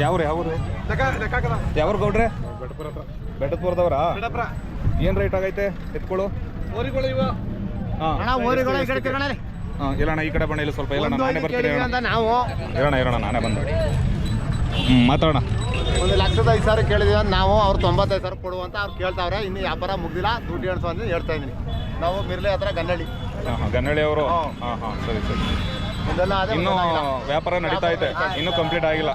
ಯಾವ್ರು ಯಾವ್ರು? ಯಾವ್ರು ಗೌಡ್ರೆ? ಬೆಟ್ಟದಪುರದವ್ರ ಏನ್ ರೈಟ್ ಆಗೈತೆ? ಎತ್ಕೊಳ್ಳು ಹಾ. ಹಾ ಇಲ್ಲಣ್ಣ ಈ ಕಡೆ ಬಣ್ಣ ಇಲ್ಲ ಸ್ವಲ್ಪ ಇಲ್ಲ ನಾನೇ ಬರ್ತೀನಿ ಇರೋಣ. ನಾವು. ಇರೋಣ ಇರೋಣ ನಾನೇ ಬಂದು. ಹ್ಮ್ ಮಾತಾಡೋಣ. ಒಂದು ಲಕ್ಷದ ಐದು ಸಾವಿರ ಕೇಳಿದೀವಿ ನಾವು ಅವ್ರು ತೊಂಬತ್ತೈದು ಸಾವಿರ ಕೊಡುವಂತ ಅವ್ರು ಕೇಳ್ತಾವ್ರೆ. ಇನ್ನು ವ್ಯಾಪಾರ ಮುಗ್ದಿಲ್ಲ. ದುಡ್ಡು ಎಣಿಸು ಅಂತ ಹೇಳ್ತಾ ಇದೀನಿ ನಾವು ಮಿರ್ಲೆ ಹತ್ರ ಗನ್ನಳ್ಳಿ. ಹಾ ಹಾ ಗನ್ನಳ್ಳಿ ಅವರು? ಹಾ. ಹಾ ಹಾ ಸರಿ ಸರಿ. ಇದೆಲ್ಲ ಅದೇ ಇನ್ನು ವ್ಯಾಪಾರ ನಡೀತಾ ಇದೆ. ಇನ್ನೂ ಕಂಪ್ಲೀಟ್ ಆಗಿಲ್ಲ.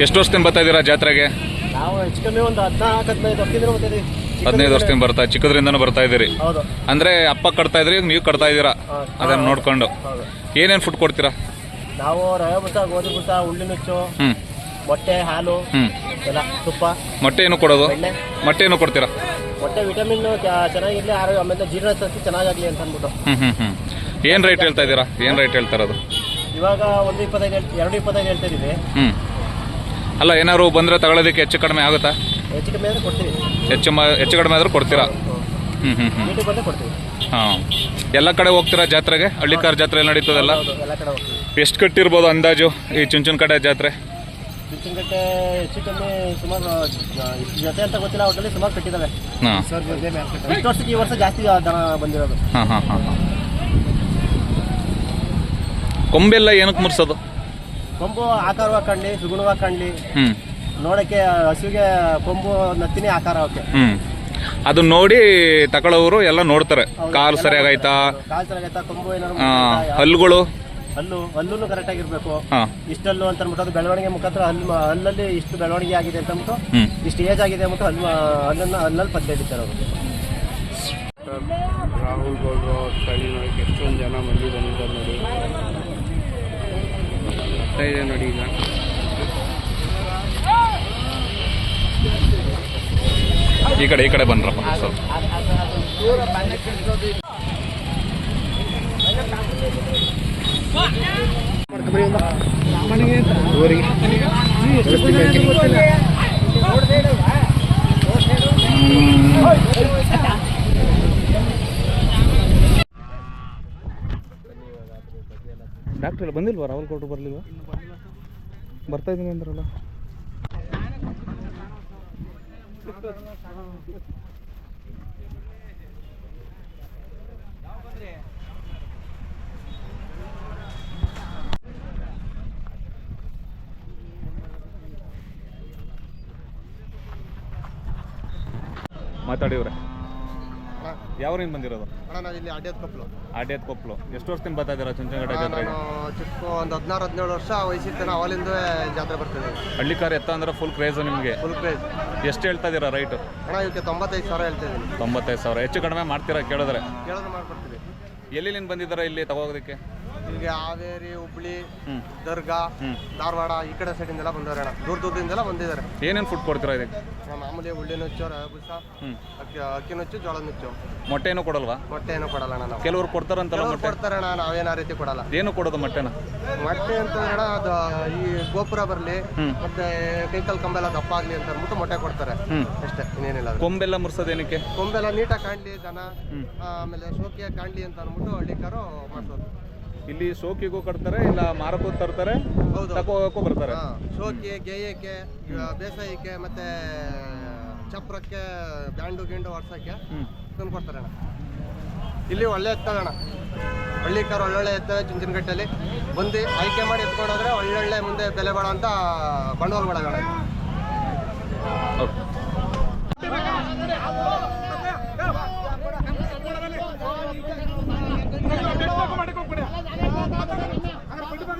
ಎಷ್ಟು ವರ್ಷದಿಂದ ಬರ್ತಾ ಇದ್ದೀರಾ ಜಾತ್ರೆಗೆ? ನಾವು ಹೆಚ್ಚು ಕಮ್ಮಿ ಒಂದು ಹದಿನಾಲ್ಕು ಹದಿನೈದು ವರ್ಷದಿಂದ ಬರ್ತೀವಿ ಹದಿನೈದು ವರ್ಷದಿಂದ ಬರ್ತಾ ಚಿಕ್ಕದ್ರಿಂದನೂ ಬರ್ತಾ ಇದ್ದೀರಿ? ಹೌದು. ಅಂದ್ರೆ ಅಪ್ಪ ಕಟ್ತಾ ಇದ್ರಿ ಈಗ ನೀವು ಕಟ್ತಾ ಇದ್ದೀರಾ. ಅದನ್ನ ನೋಡ್ಕೊಂಡು. ಹೌದು. ಏನೇನ್ ಫುಡ್ ಕೊಡ್ತೀರಾ? ನಾವು ರವೆ ಬುಸ ಗೋಧಿ ಬುಸ ಉಳ್ಳಿ ನುಚ್ಚು ಹ್ಮ್. ಮೊಟ್ಟೆ ಹಾಲು ಹ್ಮ್. ಎಲ್ಲ ತುಪ್ಪ. ಮೊಟ್ಟೆ ಏನು ಕೊಡೋದು? ಬೆಣ್ಣೆ. ಮೊಟ್ಟೆ ಏನು ಕೊಡ್ತೀರಾ? ಮೊಟ್ಟೆ ವಿಟಮಿನ್ ಚೆನ್ನಾಗಿರ್ಲಿ ಆರೋಗ್ಯ ಆಮೇಲೆ ಜೀರ್ಣಶಕ್ತಿ ಚೆನ್ನಾಗಾಗ್ಲಿ ಅಂತ ಅಂದ್ಬಿಟ್ಟು. ಹ್ಮ್ ಹ್ಮ್ ಹ್ಮ್. ಏನ್ ರೇಟ್ ಹೇಳ್ತಾ ಇದ್ದೀರಾ? ಏನ್ ರೇಟ್ ಹೇಳ್ತಾ ಇರೋದು? ಇವಾಗ ಒಂದು ಇಪ್ಪತ್ತೈದು ಹೇಳ್- ಎರಡು ಇಪ್ಪತ್ತೈದು ಹೇಳ್ತಾ ಇದೀವಿ. ಹ್ಮ್. ಅಲ್ಲ ಏನಾದ್ರು ಬಂದ್ರೆ ತಗೊಳ್ಳೋದಕ್ಕೆ ಹೆಚ್ಚು ಕಡಿಮೆ ಆಗುತ್ತಾ? ಹೆಚ್ಚು ಕಮ್ಮಿ ಅಂದ್ರೆ ಕೊಡ್ತೀವಿ. ಹೆಚ್ಚು ಮ- ಹೆಚ್ಚು ಕಡಿಮೆ ಆದ್ರೂ ಕೊಡ್ತೀರಾ? ಮೀಟಿಗೆ ಬಂದ್ರೆ ಕೊಡ್ತೀವಿ. ಹಾ. ಎಲ್ಲ ಕಡೆ ಹೋಗ್ತೀರಾ ಜಾತ್ರೆಗೆ? ಹಳ್ಳಿಕಾರ್ ಜಾತ್ರೆ ನಡೀತದಲ್ಲ? ಹೌದು ಎಲ್ಲ ಕಡೆ ಹೋಗ್ತೀವಿ. ಎಷ್ಟು ಕಟ್ಟಿರ್ಬೋದು ಅಂದಾಜು ಈ ಚುಂಚುನ್ ಕಡೆ ಜಾತ್ರೆ? ಬಿಂಚಿನಕಟ್ಟೆ ಹೆಚ್ಚು ಕಮ್ಮಿ ಸುಮಾರು ಆ, ಇಷ್ಟು ಜೊತೆ ಅಂತ ಗೊತ್ತಿಲ್ಲ ಸುಮಾರು ಕಟ್ಟಿದ್ದಾವೆ ಹಾ. ಇಷ್ಟು ವರ್ಷಕ್ಕೆ ಈ ವರ್ಷ ಜಾಸ್ತಿ ದನ ಬಂದಿರೋದು. ಹಾ ಹಾ ಹಾ ಹಾ. ಕೊಂಬೆಲ್ಲ ಏನಕ್ಕೆ ಮುರ್ಸೋದು? ಕೊಂಬು ಆಕಾರವಾಗಿ ಕಾಣಲಿ ಸುಗುಣವಾಗಿ ಕಾಣಲಿ. ಹ್ಮ್. ನೋಡಕ್ಕೆ ಹಸುವಿಗೆ ಕೊಂಬು ನತ್ತಿನೇ ಆಕಾರ ಅವಕ್ಕೆ. ಹ್ಮ್. ಅದು ನೋಡಿ ತಗೊಳ್ಳೋರು ಎಲ್ಲ ನೋಡ್ತಾರೆ. ಕಾಲು ಸರಿಯಾಗೈತಾ ಕಾಲು ಚೆನ್ನಾಗೈತಾ ಕೊಂಬು ಏನಾದ್ರು ಆ, ಹಲ್ಲುಗಳು? ಹಲ್ಲು ಹಲ್ಲುನು ಕರೆಕ್ಟ್ ಆಗಿರ್ಬೇಕು ಹಾ. ಇಷ್ಟಲ್ಲು ಅಂತ ಅಂದ್ಬಿಟ್ಟು ಅದು ಬೆಳವಣಿಗೆ ಮುಖಾಂತರ ಹಲ್ಲು ಹಲ್ಲಲ್ಲಿ ಇಷ್ಟು ಬೆಳವಣಿಗೆ ಆಗಿದೆ ಅಂತ ಅಂದ್ಬಿಟ್ಟು ಹ್ಮ್. ಇಷ್ಟು ಏಜ್ ಆಗಿದೆ ಅಂತ ಹಲ್ಲು ಹಲ್ಲನ್ನ ಹಲ್ಲಲ್ಲಿ ಪತ್ತೆ ಹಿಡಿತಾರೆ ಅವರು. ರಾಹುಲ್ ಗೌಡ್ರು ಕಳಿ ನೋಡಕ್ಕೆ ಎಷ್ಟೊಂದು ಜನ ಮಂದಿ ಬಂದಿದ್ದಾರೆ ನೋಡಿ. ಬರ್ತಾ ಇದೆ ನೋಡಿ ಈಗ. ಈ ಕಡೆ ಈ ಕಡೆ ಬಂದ್ರಪ್ಪ ಸ್ವಲ್ಪ. ಡಾಕ್ಟರ್ ಇಲ್ಲ ಬಂದಿಲ್ವ? ರಾಹುಲ್ ಗೌಡ್ರು ಬರ್ಲಿಲ್ವಾ? ಬರ್ತಾ ಇದ್ದೀನಿ ಅಂದ್ರಲ್ಲ. ಮಾತಾಡಿವ್ರೆ ಯಾವ್ರಿಂದ ಬಂದಿರೋದು? ಅಣ್ಣ ಇಲ್ಲಿ ಅಡ್ಯದ ಕೊಪ್ಪಲು ಆಡ್ಯದ ಕೊಪ್ಪಲು ಎಷ್ಟು ವರ್ಷದಿಂದ ಬರ್ತಾ ಇದ್ದೀರಾ ಚುಂಚನಗಡೆ ಜಾತ್ರೆಗೆ? ನಾನು ಚಿಕ್ಕ ಒಂದು ಹದಿನಾರು ಹದಿನೇಳು ವರ್ಷ ವಯಸ್ಸಿರ್ತೇನೆ ಅವಲಿಂದ ಜಾತ್ರೆ ಬರ್ತಿದ್ದೆ ಹಳ್ಳಿಕಾರ್ ಎತ್ತ ಅಂದ್ರೆ ಫುಲ್ ಕ್ರೇಜ್ ನಿಮಗೆ? ಫುಲ್ ಕ್ರೇಜ್ ಎಷ್ಟು ಹೇಳ್ತಾ ಇದ್ದೀರಾ ರೈಟ್ ಅಣ್ಣ ಇವಕ್ಕೆ ತೊಂಬತ್ತೈದು ಸಾವಿರ ಹೇಳ್ತಾ ಇದ್ದೀನಿ ತೊಂಬತ್ತೈದು ಸಾವಿರ. ಹೆಚ್ಚು ಕಡಿಮೆ ಮಾಡ್ತೀರಾ ಕೇಳಿದ್ರೆ? ಕೇಳೋದು ಮಾಡ್ಕೊಡ್ತೀವಿ. ಎಲ್ಲಿಂದ ಬಂದಿದ್ದೀರಾ ಇಲ್ಲಿ ತಗೋಗೋದಕ್ಕೆ ಇಲ್ಲಿಗೆ ಹಾವೇರಿ ಹುಬ್ಳಿ ದರ್ಗಾ ಧಾರವಾಡ ಈ ಕಡೆ ಸೈಡಿಂದೆಲ್ಲ ಬಂದವ್ರೆ ಅಣ್ಣ. ದೂರ ದೂರದಿಂದೆಲ್ಲ ಬಂದಿದ್ದಾರೆ. ಏನೇನು ಫುಡ್ ಕೊಡ್ತೀರಾ ಇದಕ್ಕೆ? ಮಾಮೂಲಿ ಉಳ್ಳಿ ನುಚ್ಚು ಹ್ಞೂ ಅಕ್ಕಿ ಅಕ್ಕಿ ನುಚ್ಚು ಜೋಳ ನುಚ್ಚು. ಮೊಟ್ಟೆ ಏನು ಕೊಡಲ್ವಾ? ಮೊಟ್ಟೆ ಏನು ಕೊಡಲ್ಲ ಅಣ್ಣ ನಾವು. ಕೆಲವ್ರು ಕೊಡ್ತಾರಂತಲ್ಲ ಮೊಟ್ಟೆ? ಕೊಡ್ತಾರೆ ಅಣ್ಣ ನಾವೇನು ಆ ರೀತಿ ಕೊಡಲ್ಲ. ಏನು ಕೊಡೋದು ಮೊಟ್ಟೆನ? ಮೊಟ್ಟೆ ಅಂತ ಅಣ್ಣ ಅದು ಈ ಗೋಪುರ ಬರಲಿ ಮತ್ತೆ ಕೈಕಲ್ ಕಂಬೆಲ್ಲ ದಪ್ಪ ಆಗ್ಲಿ ಅಂತ ಅಂದ್ಬಿಟ್ಟು ಮೊಟ್ಟೆ ಕೊಡ್ತಾರೆ. ಅಷ್ಟೇ ಇನ್ನೇನಿಲ್ಲ. ಕೊಂಬೆಲ್ಲ ಮುರ್ಸೋದೇನಕ್ಕೆ ಕೊಂಬೆಲ್ಲ ನೀಟಾಗಿ ಕಾಣ್ಲಿ ದನ ಆಮೇಲೆ ಶೋಕಿಯಾಗಿ ಕಾಣ್ಲಿ ಅಂತ ಅಂದ್ಬಿಟ್ಟು ಹಳ್ಳಿಕಾರು ಮಾಡ್ಸೋದು. ಇಲ್ಲಿ ಶೋಕಿಗೂ ಕಟ್ತಾರೆ ಇಲ್ಲ ಮಾರಕ್ಕೂ ತರ್ತಾರೆ ಹೌದು. ತಗೋಕ್ಕೂ ಬರ್ತಾರೆ. ಹಾ, ಶೋಕಿ ಗೇಯಕ್ಕೆ ಬೇಸಾಯಕ್ಕೆ ಮತ್ತೆ ಚಪ್ರಕ್ಕೆ ಬ್ಯಾಂಡು ಗಿಂಡು ಹೊಡ್ಸಕ್ಕೆ ತಂದು ಕೊಡ್ತಾರೆ ಅಣ್ಣ. ಇಲ್ಲಿ ಒಳ್ಳೆ ಎತ್ತಣ ಹಳ್ಳಿ ಕಾರ್ ಒಳ್ಳೊಳ್ಳೆ ಎತ್ತವೆ ಚುಂಚನಗಟ್ಟಲ್ಲಿ ಬಂದು ಆಯ್ಕೆ ಮಾಡಿ ಎತ್ಕೊಂಡೋದ್ರೆ ಒಳ್ಳೊಳ್ಳೆ ಮುಂದೆ ಬೆಲೆ ಬಾಳ ಅಂತ ಬಂಡವಾಳ ಮಾಡೋಣ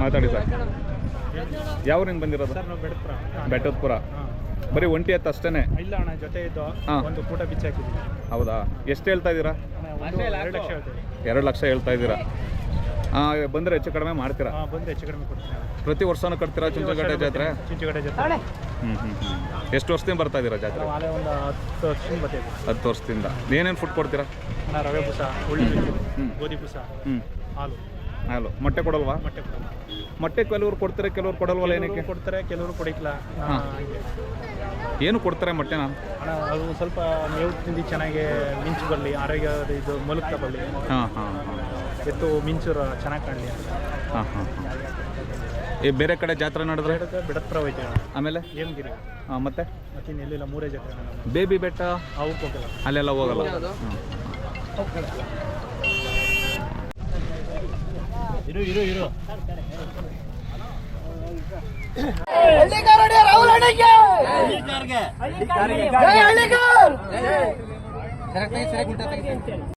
ಮಾತಾಡಿ ಸರ್. ಯಾವ್ರಿಂದ ಬಂದಿರೋದು? ಸರ್ ನಾವು ಬೆಟ್ಟದಪುರ. ಬರೀ ಒಂಟಿ ಎತ್ತು ಅಷ್ಟೇ ಇಲ್ಲ ಅಣ್ಣ ಜೊತೆ ಇದ್ದು ಹಾ. ಒಂದು ಕೂಟ ಬಿಚ್ಚಿ ಹಾಕಿದ್ದೀವಿ ಹೌದಾ? ಎಷ್ಟು ಹೇಳ್ತಾ ಇದ್ದೀರಾ? ಎರಡು ಲಕ್ಷ ಹೇಳ್ತೀವಿ. ಎರಡು ಲಕ್ಷ ಹೇಳ್ತಾ ಇದ್ದೀರಾ? ಹಾಂ ಬಂದರೆ ಹೆಚ್ಚು ಕಡಿಮೆ ಮಾಡ್ತೀರಾ? ಹಾಂ ಬಂದು ಹೆಚ್ಚು ಕಡಿಮೆ ಕೊಡ್ತೀನಿ ಪ್ರತಿ ವರ್ಷನೂ ಕಟ್ತೀರಾ ಚುಂಚನಕಟ್ಟೆ ಜಾತ್ರೆ? ಚಿಂಚುಗಡೆ ಜಾತ್ರೆ. ಹ್ಞೂ ಹ್ಞೂ ಹ್ಞೂ ಎಷ್ಟು ವರ್ಷದಿಂದ ಬರ್ತಾ ಇದ್ದೀರಾ ಜಾತ್ರೆ? ಆಲೆ ಒಂದು ಹತ್ತು ವರ್ಷದಿಂದ ಬರ್ತೀವಿ ಹತ್ತು ವರ್ಷದಿಂದ. ಏನೇನು ಫುಡ್ ಕೊಡ್ತೀರಾ? ಅಣ್ಣ ರವೆ ಬೂಸ ಉಳ್ಳಿ. ಗೋಧಿ ಬೂಸ ಹ್ಞೂ ಹಾಲು. ಹಾಲು. ಮೊಟ್ಟೆ ಕೊಡಲ್ವಾ? ಮೊಟ್ಟೆ ಕೊಡಲ್ಲ. ಮೊಟ್ಟೆ ಕೆಲವ್ರು ಕೊಡ್ತಾರೆ ಕೆಲವ್ರು ಕೊಡಲ್ವಲ್ಲ ಏನಕ್ಕೆ? ಕೆಲವ್ರು ಕೊಡ್ತಾರೆ ಕೆಲವರು ಕೊಡಿಕ್ಲ ಹಾ. ಏನು ಕೊಡ್ತಾರೆ ಮೊಟ್ಟೆನ? ಅಣ್ಣ ಅದು ಸ್ವಲ್ಪ ಮೇವು ತಿಂದು ಚೆನ್ನಾಗಿ ಮಿಂಚು ಬರಲಿ ಆರೋಗ್ಯದ ಇದು ಮಲಗ್ತಾ ಬರಲಿ. ಹಾಂ ಹಾಂ ಹಾಂ. ಎತ್ತು ಮಿಂಚು ಚೆನ್ನಾಗಿ ಕಾಣಲಿ. ಹಾಂ ಹಾಂ ಈ ಬೇರೆ ಕಡೆ ಜಾತ್ರೆ ನಡೆದ್ರೆ? ಬಿಡತ್ರ ಬಿಡತ್ಪುರ ಹೋಯ್ತೀವಿ ಅಣ್ಣ. ಆಮೇಲೆ? ಹೇಮಗಿರಿ ಹಾಂ ಮತ್ತೆ? ಮತ್ತೆ ಇನ್ನೆಲ್ಲಿಲ್ಲ ಮೂರೇ ಜಾತ್ರೆ ಅಣ್ಣ ಬೇಬಿ ಬೆಟ್ಟ? ಅವಕ್ಕೆ ಹೋಗಲ್ಲ. ಅಲ್ಲೆಲ್ಲ ಹೋಗಲ್ಲ. ಹ್ಮ್. ಇರು ಇರು ಇರು. ಹಳ್ಳಿಗಾರಡಿ ರಾಹುಲ್ ಜೈ ಹಳ್ಳಿಗಾರ್